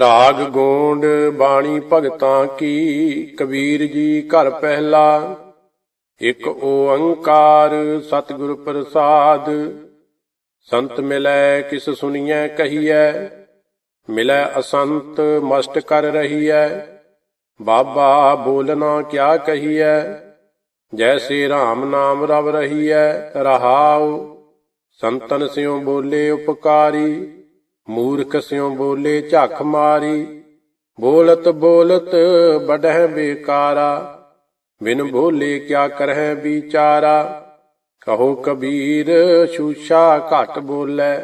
ਰਾਗ ਗੋਂਡ ਬਾਣੀ ਭਗਤਾਂ ਕੀ, ਕਬੀਰ ਜੀ ਘਰ ਪਹਿਲਾ। ਇੱਕ ਓੰਕਾਰ ਸਤਿਗੁਰ ਪ੍ਰਸਾਦ। ਸੰਤ ਮਿਲੈ ਕਿਸ ਸੁਣੀਐ ਕਹੀਐ, ਮਿਲੈ ਅਸੰਤ ਮਸਟ ਕਰ ਰਹੀਐ। ਬਾਬਾ ਬੋਲਣਾ ਕਿਆ ਕਹੀਐ, ਜੈਸੇ RAM ਨਾਮ ਰਵ ਰਹੀਐ, ਰਹਾਉ। ਸੰਤਨ ਸਿਉ ਬੋਲੇ ਉਪਕਾਰੀ। ਮੂਰਖ ਸਿਉ ਬੋਲੇ ਝੱਖ ਮਾਰੀ, ਬੋਲਤ ਬੋਲਤ ਬੜਹਿ ਬੇਕਾਰਾ, ਬਿਨ ਬੋਲੇ ਕਿਆ ਕਰਹਿ ਵਿਚਾਰਾ? ਕਹੋ ਕਬੀਰ ਸ਼ੂਸ਼ਾ ਘਟ ਬੋਲੇ,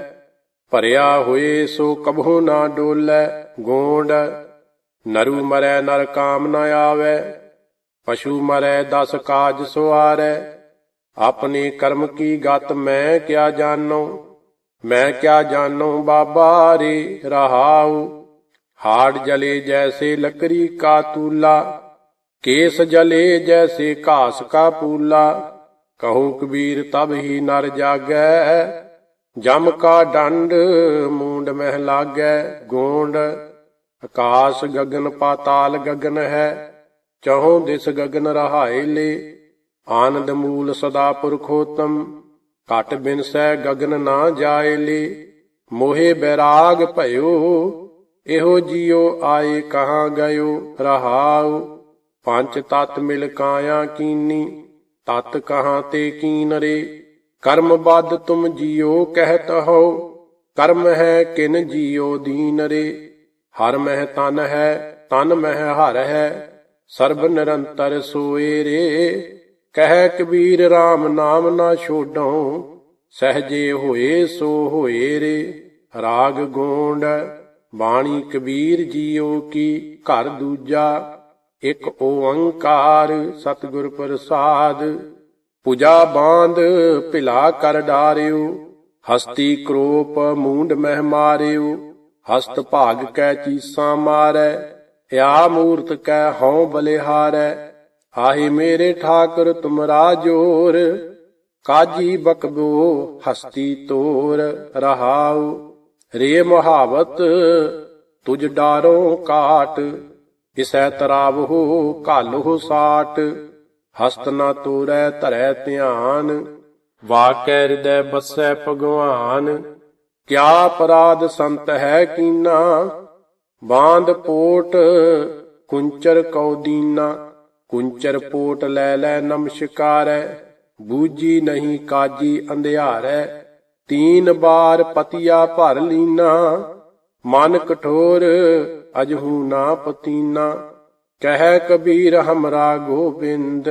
ਭਰਿਆ ਹੋਏ ਸੋ ਕਬਹੁ ਨਾ ਡੋਲੇ, ਗੋਂਡ, ਨਰੂ ਮਰੈ ਨਰ ਕਾਮ ਨ ਆਵੇ, ਪਸ਼ੂ ਮਰੈ ਦਸ ਕਾਜ ਸੁਆਰੈ, ਆਪਣੇ ਕਰਮ ਕੀ ਗਤ ਮੈਂ ਕਿਆ ਜਾਣੋ? ਮੈਂ ਕਿਆ ਜਾਣੋ ਬਾਬਾ ਰੇ ਰਹਾਉ। ਹਾੜ ਜਲੇ ਜੈਸੇ ਲੱਕੜੀ ਕਾ ਤੂਲਾ, ਕੇਸ ਜਲੇ ਜੈਸੇ ਘਾਸ ਕਾ ਪੂਲਾ। ਕਹੋ ਕਬੀਰ ਤਬ ਹੀ ਨਰ ਜਾਗੈ, ਜਮ ਕਾ ਡੰਡ ਮੂੰਡ ਮਹਿ ਲਾਗੈ। ਗੋਂਡ, ਆਕਾਸ਼ ਗਗਨ ਪਾਤਾਲ ਗਗਨ ਹੈ, ਚਹੋਂ ਦਿਸ ਗਗਨ ਰਹਾਏ ਲੇ। ਆਨੰਦ ਮੂਲ ਸਦਾ ਪੁਰਖੋਤਮ ਘਟ ਬਿਨਸੈ ਗਗਨ ਨਾ ਜਾਏ ਲੇ। ਮੋਹਿ ਬੈਰਾਗ ਭਇਓ, ਇਹੋ ਜਿਉ ਆਏ ਕਹਾਂ ਗਇਓ ਰਹਾਉ। ਪੰਜ ਤਤ ਮਿਲ ਕਾਇਆ ਕੀਨੀ, ਤਤ ਕਹਾਂ ਤੇ ਕੀਨਰੇ ਕਰਮ ਬਦ ਤੁਮ ਜਿਉ ਕਹਿਤ ਹੋ ਕਰਮ ਹੈ ਕਿਨ ਜਿਉ ਦੀਨ ਰੇ। ਹਰ ਮਹਿ ਤਨ ਹੈ, ਤਨ ਮਹਿ ਹਰ ਹੈ, ਸਰਬ ਨਿਰੰਤਰ ਸੋਏ ਰੇ। ਕਹਿ ਕਬੀਰ RAM ਨਾਮ ਨਾ ਛੋਡੋ ਸਹਜੇ ਹੋਏ ਸੋ ਹੋਏ ਰੇ। ਰਾਗ ਗੋਂਡ, ਬਾਣੀ ਕਬੀਰ ਜੀਓ ਕੀ ਘਰ ਦੂਜਾ। ਇੱਕ ਓੰਕਾਰ ਸਤਿਗੁਰ ਪ੍ਰਸਾਦ, ਪੂਜਾ ਬਾਂਧ ਭਿਲਾ ਕਰ ਡਾਰਿਓ। ਹਸਤੀ ਕਰੋਪ ਮੂੰਡ ਮਹਿ ਮਾਰਿਓ, ਹਸਤ ਭਾਗ ਕੈ ਚੀਸਾਂ ਮਾਰੈ, ਆ ਮੂਰਤ ਕੈ ਹਉ ਬਲਿਹਾਰੈ। ਆਹੀ ਮੇਰੇ ਠਾਕੁਰ ਤੁਮਰਾ ਜੋਰ, ਕਾਜੀ ਬਕਬੋ ਹਸਤੀ ਤੋਰ, ਰਹਾਉ, ਰੇ ਮੁਹਾਵਤ ਤੁਜ ਡਾਰੋ ਕਾਟ, ਇਸੈ ਤਰਾਵਹੁ ਕਾਲਹੁ ਸਾਟ, ਹਸਤ ਨਾ ਤੋਰੈ ਧਰੈ ਧਿਆਨ, ਵਾਕੈ ਹਿਰਦੈ ਬਸੈ ਭਗਵਾਨ, ਕਿਆ ਅਪਰਾਧ ਸੰਤ ਹੈ ਕੀਨਾ ਬਾਂਦ ਪੋਟ ਕੁੰਚਰ ਕਉ ਦੀਨਾ। ਕੁੰਚਰ ਪੋਟ ਲੈ ਲੈ ਨਮਸਕਾਰੈ ਬੂਜੀ ਨਹੀਂ ਕਾਜੀ ਅੰਧਿਆਰੈ। ਤੀਨ ਬਾਰ ਪਤੀਆ ਭਰ ਲੀਨਾ, ਮਨ ਕਠੋਰ ਅਜਹੂ ਨਾ ਪਤੀਨਾ। ਕਹਿ ਕਬੀਰ ਹਮਰਾ ਗੋਬਿੰਦ,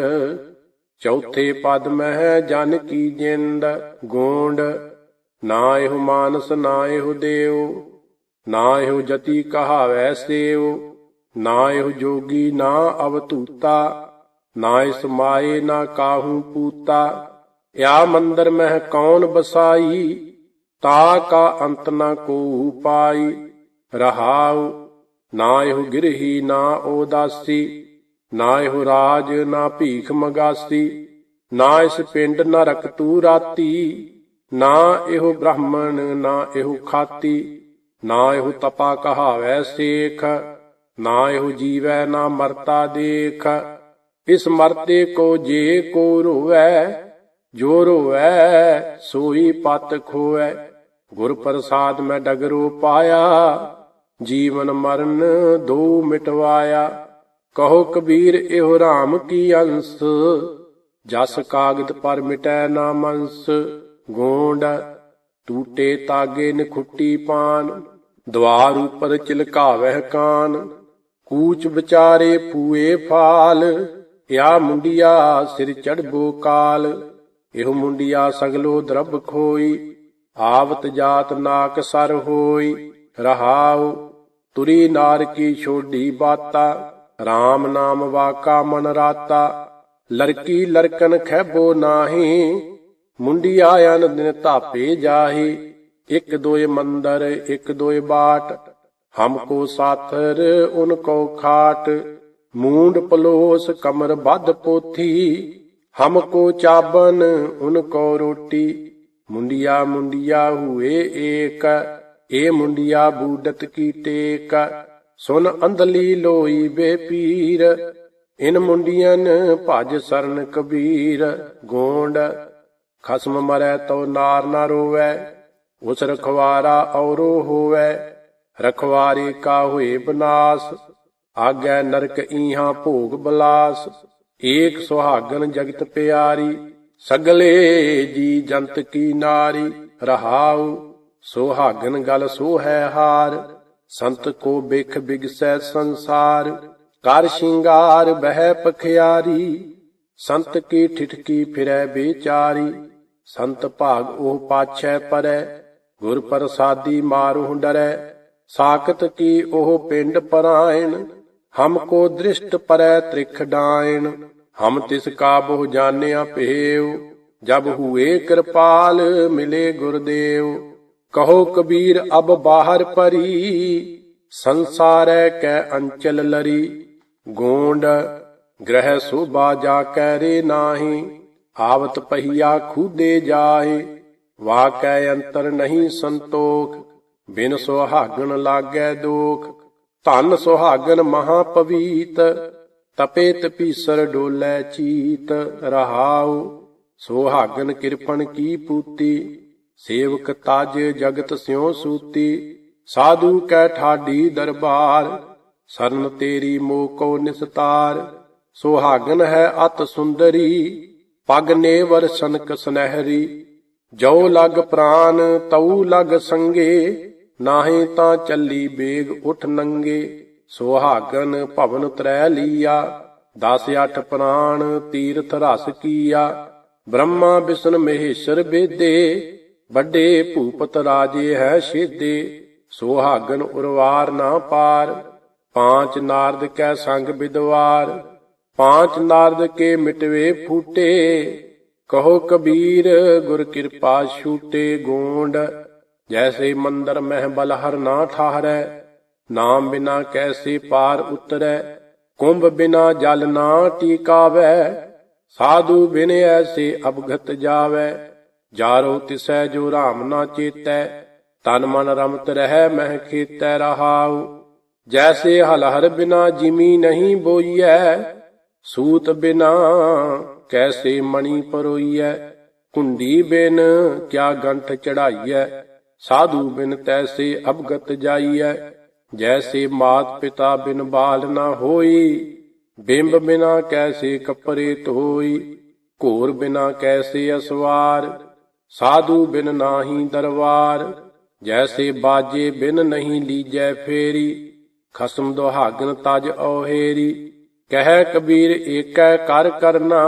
ਚੌਥੇ ਪਦ ਮਹਿ ਜਨ ਕੀ ਜਿੰਦ। ਗੋਂਡ, ਨਾ ਇਹੋ ਮਾਨਸ ਨਾ ਇਹੋ ਦੇਵ ਨਾ ਇਹੋ ਜਤੀ ਕਹਾਵੈ ਸੇਵ ਨਾ ਇਹੋ ਜੋਗੀ ਨਾ ਅਵਤੂਤਾ ਨਾ ਇਸ ਮਾਏ ਨਾ ਕਾਹੂ ਪੂਤਾ। ਯਾ ਮੰਦਰ ਮਹਿ ਕੌਣ ਬਸਾਈ, ਤਾ ਕਾ ਅੰਤ ਨਾ ਕੋ ਪਾਈ। ਰਹਾਉ, ਨਾ ਇਹੋ ਗਿਰਹੀ ਨਾ ਉਦਾਸੀ ਨਾ ਇਹੋ ਰਾਜ ਨਾ ਭੀਖ ਮਗਾਸੀ। ਨਾ ਇਸ ਪਿੰਡ ਨਾ ਰਕਤੂ ਰਾਤੀ, ਨਾ ਇਹੋ ਬ੍ਰਾਹਮਣ ਨਾ ਇਹੋ ਖਾਤੀ। ਨਾ ਇਹੋ ਤਪਾ ਕਹਾਵੈ ਸੇਖ ਨਾ ਇਹੋ ਜੀਵੈ, ਨਾ ਮਰਤਾ ਦੇਖ। ਇਸ ਮਰਤੇ ਕੋ ਜੇ ਕੋ ਰੋਵੈ, ਜੋ ਰੋਵੈ, ਸੋਈ ਪਤ ਖੋਵੈ। ਗੁਰ ਪ੍ਰਸਾਦ ਮੈਂ ਡਗਰੋ ਪਾਇਆ, ਜੀਵਨ ਮਰਨ ਦੋ ਮਿਟਵਾਇਆ। ਕਹੋ ਕਬੀਰ, ਇਹੋ ਰਾਮ ਕੀ ਅੰਸ? ਜਸ ਕਾਗਦ ਪਰ ਮਿਟੈ ਨਾ ਮੰਸ। ਗੋਂਡ ਟੂਟੇ ਤਾਗੇ ਨਖੁੱਟੀ ਪਾਨ, ਦਵਾਰ ਉਪਰ ਚਿਲਕਾਵਹਿ ਕਾਨ। ਕੂਚ ਵਿਚਾਰੇ ਪੂਏ ਫਾਲ ਯਾ ਮੁੰਡਿਆ ਸਿਰ ਚੜਬੋ ਕਾਲ ਇਹੋ ਮੁੰਡਿਆ ਸਗਲੋ ਦਰਬ ਖੋਈ, ਆਵਤ ਜਾਤ ਨਾਕ ਸਰ ਹੋਈ। ਰਹਾਉ, ਤੁਰੀ ਨਾਰ ਕੀ ਛੋਡੀ ਬਾਤਾ RAM ਨਾਮ ਵਾਕਾ ਮਨ ਰਾਤਾ। ਲੜਕੀ ਲੜਕਨ ਖੈਬੋ ਨਾਹੀ, ਮੁੰਡਿਆ ਅਨ ਦਿਨ ਧਾਪੇ ਜਾਹੀ। ਇੱਕ ਦੋਏ ਮੰਦਰ, ਇੱਕ ਦੋਏ ਬਾਟ ਹਮਕੋ ਸਾਥਰ, ਉਨ ਕੋ ਖਾਟ, ਮੂੰਡ ਪਲੋਸ ਕਮਰ ਬੱਧ ਪੋਥੀ। ਹਮਕੋ ਚਾਬਨ, ਉਨ ਕੋ ਰੋਟੀ। ਮੁੰਡਿਆ ਮੁੰਡਿਆ ਹੁਏ ਏਕ, ਏ ਮੁੰਡਿਆ ਬੂਡਤ ਕੀ ਟੇਕ। ਸੁਨ ਅੰਧਲੀ ਲੋਈ ਬੇਪੀਰ ਇਨ ਮੁੰਡੀਆਂ ਭਜ ਸਰਨ ਕਬੀਰ। ਗੋਂਡ, ਖਸਮ ਮਰੈ ਤੋ ਨਾਰ ਨਾ ਰੋਵੈ ਉਸ ਰਖਵਾਰਾ ਔਰੋ ਹੋਵੈ। ਰਖਵਾਰੇ ਕਾ ਹੋਏ ਬਨਾਸ, ਆਗੈ ਨਰਕ ਈਹਾਂ ਭੋਗ ਬਲਾਸ। ਏਕ ਸੁਹਾਗਨ ਜਗਤ ਪਿਆਰੀ, ਸਗਲੇ ਜੀ ਜੰਤ ਕੀ ਨਾਰੀ। ਰਹਾਉ, ਸੁਹਾਗਨ ਗਲ ਸੋ ਹੈ ਹਾਰ, ਸੰਤ ਕੋ ਬਿਖ ਬਿਗਸੈ ਸੰਸਾਰ। ਕਰ ਸ਼ਿੰਗਾਰ ਬਹਿ ਪਖਿਆਰੀ, ਸੰਤ ਕੀ ਠਿਠਕੀ ਫਿਰੈ ਵਿਚਾਰੀ ਸੰਤ ਭਾਗ ਉਹ ਪਾਛੈ ਪਰੈ, ਗੁਰ ਪ੍ਰਸਾਦੀ ਮਾਰੂ ਡਰੈ ਸਾਖਤ ਕੀ ਉਹ ਪਿੰਡ ਪਰਾਇਣ? ਹਮ ਕੋ ਦ੍ਰਿਸ਼ਟ ਪਰੈ ਤ੍ਰਿਖ ਡਾਇਣ। ਹਮ ਤਿਸ ਕਾ ਬਹੁ ਜਾਣਿਆ ਭੇਵ ਜਬ ਹੁਏ ਕਿਰਪਾਲ, ਮਿਲੇ ਗੁਰਦੇਵ। ਕਹੋ ਕਬੀਰ, ਅਬ ਬਾਹਰ ਪਰੀ। ਸੰਸਾਰੈ ਕੈ ਅੰਚਲ ਲਰੀ। ਗੋਂਡ, ਗ੍ਰਹਿ ਸੋਭਾ ਜਾ ਕੈ ਰੇ ਨਾਹੀ। ਆਵਤ ਪਹੀਆ ਖੂਦੇ ਜਾਏ ਵਾ ਕੈ ਅੰਤਰ ਨਹੀਂ ਸੰਤੋਖ। ਬਿਨ ਸੁਹਾਗਣ ਲਾਗੈ ਦੋਖ, ਧਨ ਸੁਹਾਗਣ ਮਹਾ ਪਵੀਤ ਤਪੇ ਤਪੀਸਰ ਡੋਲੇ ਚੀਤ, ਰਹਾਉ, ਸੁਹਾਗਣ ਕਿਰਪਨ ਕੀ ਪੂਤੀ, ਸੇਵਕ ਤਜ ਜਗਤ ਸਿਉ ਸੂਤੀ, ਸਾਧੂ ਕੈ ਠਾਡੀ ਦਰਬਾਰ, ਸਰਨ ਤੇਰੀ ਮੋ ਕੋ ਨਿਸਤਾਰ ਸੁਹਾਗਨ ਹੈ ਅਤ ਸੁੰਦਰੀ, ਪਗ ਨੇਵਰ ਸਨਕ ਸੁਨਹਿਰੀ ਜੋ ਲਗ ਪ੍ਰਾਨ ਤਉ ਲਗ ਸੰਗੇ ਨਾਹੀ ਤਾਂ ਚੱਲੀ ਬੇਗ ਉਠ ਨੰਗੇ, ਸੁਹਾਗਨ ਭਵਨ ਤਰੈ ਲੀਆ, ਦਸ ਅੱਠ ਪ੍ਰਾਣ ਤੀਰਥ ਰਸ ਕੀਆ। ਬ੍ਰਹਮਾ ਵਿਸ਼ਨ ਮਹੇਸ਼ਰ ਬੇਦੇ, ਵੱਡੇ ਭੂਪਤ ਰਾਜੇ ਹੈ ਛੇਦੇ। ਸੁਹਾਗਨ ਉਰਵਾਰ ਨਾ ਪਾਰ, ਪਾਂਚ ਨਾਰਦ ਕੈ ਸੰਗ ਵਿਦਵਾਰ ਪਾਂਚ ਨਾਰਦ ਕੇ ਮਿਟਵੇ ਫੂਟੇ, ਕਹੋ ਕਬੀਰ ਗੁਰ ਕਿਰਪਾ ਛੂਟੇ ਗੋਂਡ। ਜੈਸੇ ਮੰਦਰ ਮਹਿ ਬਲ ਹਰ ਨਾ ਠਾਹਰੈ, ਨਾਮ ਬਿਨਾ ਕੈਸੇ ਪਾਰ ਉਤਰੈ, ਕੁੰਭ ਬਿਨਾ ਜਲ ਨਾ ਟਿਕਾਵੈ, ਸਾਧੂ ਬਿਨ ਐਸੇ ਅਬਗਤ ਜਾਵੈ, ਜਾਰੋ ਤਿਸੈ ਜੋ ਰਾਮ ਨਾ ਚੇਤੈ, ਤਨ ਮਨ ਰਮਤ ਰਹਿ ਮਹਿ ਖੇਤੈ ਰਹਾਉ, ਜੈਸੇ ਹਲਹਰ ਬਿਨਾ ਜਿਮੀ ਨਹੀਂ ਬੋਈਐ, ਸੂਤ ਬਿਨਾ ਕੈਸੇ ਮਣੀ ਪਰੋਈਐ, ਕੁੰਡੀ ਬਿਨ ਕਿਆ ਗੰਠ ਚੜਾਈਐ ਸਾਧੂ ਬਿਨ ਤੈਸੇ ਅਬਗਤ ਜਾਈਐ, ਜੈਸੇ ਮਾਤ ਪਿਤਾ ਬਿਨ ਬਾਲ ਨਾ ਹੋਈ, ਬਿੰਬ ਬਿਨਾ ਕੈਸੇ ਕਪਰੇ ਧੋਈ, ਘੋਰ ਬਿਨਾ ਕੈਸੇ ਅਸਵਾਰ, ਸਾਧੂ ਬਿਨ ਨਾਹੀ ਦਰਬਾਰ ਜੈਸੇ ਬਾਜੇ ਬਿਨ ਨਹੀਂ ਲੀਜੈ ਫੇਰੀ, ਖਸਮ ਦੁਹਾਗਨ ਤਜ ਔਹੇਰੀ, ਕਹਿ ਕਬੀਰ ਏਕੈ ਕਰ ਕਰਨਾ,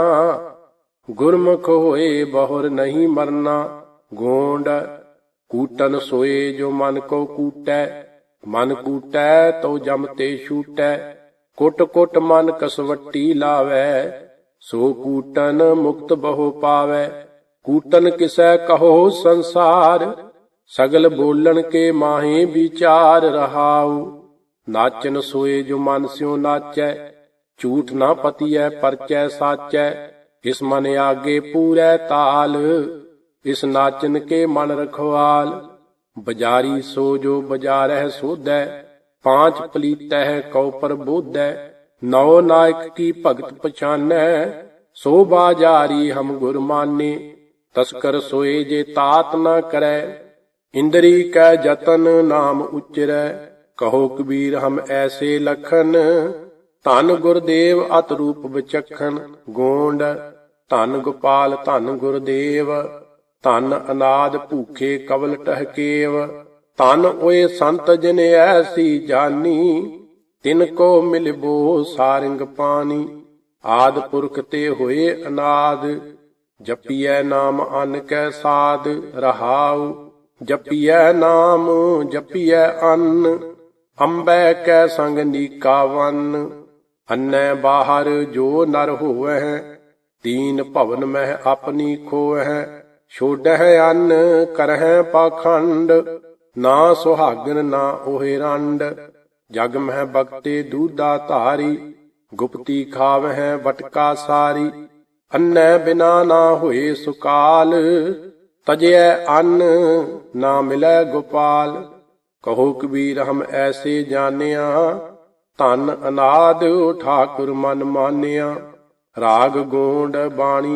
ਗੁਰਮੁਖ ਹੋਏ ਬਹੁਰ ਨਹੀਂ ਮਰਨਾ, ਗੋਂਡ ਕੂਟਨ ਸੋਏ ਜੋ ਮਨ ਕੋ ਕੂਟੈ, ਮਨ ਕੂਟੈ ਤੋ ਜਮ ਤੇ ਛੂਟੈ। ਕੁੱਟ ਕੁੱਟ ਮਨ ਕਸਵੱਟੀ ਲਾਵੈ, ਸੋ ਕੂਟਨ ਮੁਕਤ ਬਹੁ ਪਾਵੈ। ਕੂਟਨ ਕਿਸੈ ਕਹੋ ਸੰਸਾਰ, ਸਗਲ ਬੋਲਣ ਕੇ ਮਾਹੇ ਵਿਚਾਰ ਰਹਾਉ। ਨਾਚਨ ਸੋਏ ਜੋ ਮਨ ਸਿਓ ਨਾਚੈ, ਝੂਠ ਨਾ ਪਤੀਐ ਪਰਚੈ ਸਾਚੈ। ਇਸ ਮਨ ਆਗੇ ਪੂਰੈ ਤਾਲ ਇਸ ਨਾਚਨ ਕੇ ਮਨ ਰਖਵਾਲ। ਬਜਾਰੀ ਸੋ ਜੋ ਬਜਾਰਹਿ ਸੋਧੈ, ਪਾਂਚ ਪਲੀਤੈ ਕਉ ਪ੍ਰਬੋਧੈ। ਨੌ ਨਾਇਕ ਕੀ ਭਗਤ ਪਛਾਨੈ, ਸੋ ਬਾਜਾਰੀ ਹਮ ਗੁਰ ਮਾਨੇ। ਤਸਕਰ ਸੋਏ ਜੇ ਤਾਤ ਨਾ ਕਰੈ, ਇੰਦਰੀ ਕੈ ਜਤਨ ਨਾਮ ਉਚਰੈ। ਕਹੋ ਕਬੀਰ ਹਮ ਐਸੇ ਲਖਨ, ਧਨ ਗੁਰਦੇਵ ਅਤ ਰੂਪ ਵਿਚਖਣ ਗੋਂਡ, ਧਨ ਗੋਪਾਲ ਧਨ ਗੁਰਦੇਵ ਧਨ ਅਨਾਦ ਭੂਖੇ ਕਵਲ ਟਹਕੇਵ, ਧਨ ਓਏ ਸੰਤ ਜਿਨ ਐਸੀ ਜਾਨੀ, ਤਿਨ ਕੋ ਮਿਲਬੋ ਸਾਰੰਗ ਪਾਣੀ। ਆਦ ਪੁਰਖ ਤੇ ਹੋਏ ਅਨਾਦ, ਜਪੀਐ ਨਾਮ ਅਨ ਕੈ ਸਾਦ, ਰਹਾਉ, ਜਪੀਐ ਨਾਮ, ਜਪੀਐ ਅੰਨ, ਅੰਬੈ ਕੈ ਸੰਗ ਨੀਕਾ ਵਨ। ਅੰਨੈ ਬਾਹਰ ਜੋ ਨਰ ਹੋਵੈ ਤੀਨ ਭਵਨ ਮਹਿ ਆਪਣੀ ਖੋਵੈ ਛੋਡਹਿ ਅੰਨ ਕਰਹਿ ਪਾਖੰਡ, ਨਾ ਸੁਹਾਗਨ ਨਾ ਉਹੇ ਰੰਡ। ਜਗ ਮਹਿ ਬਖਤੇ ਦੂਦਾ ਧਾਰੀ, ਗੁਪਤੀ ਖਾਵਹਿ ਵਟਕਾ ਸਾਰੀ। ਅੰਨੈ ਬਿਨਾ ਨਾ ਹੋਏ ਸੁਕਾਲ ਤਜੈ ਅੰਨ ਨਾ ਮਿਲੈ ਗੋਪਾਲ। ਕਹੋ ਕਬੀਰ, ਹਮ ਐਸੇ ਜਾਣਿਆ, ਧਨ ਅਨਾਦ ਠਾਕੁਰ ਮਨ ਮਾਨਿਆ। ਰਾਗ ਗੋਂਡ ਬਾਣੀ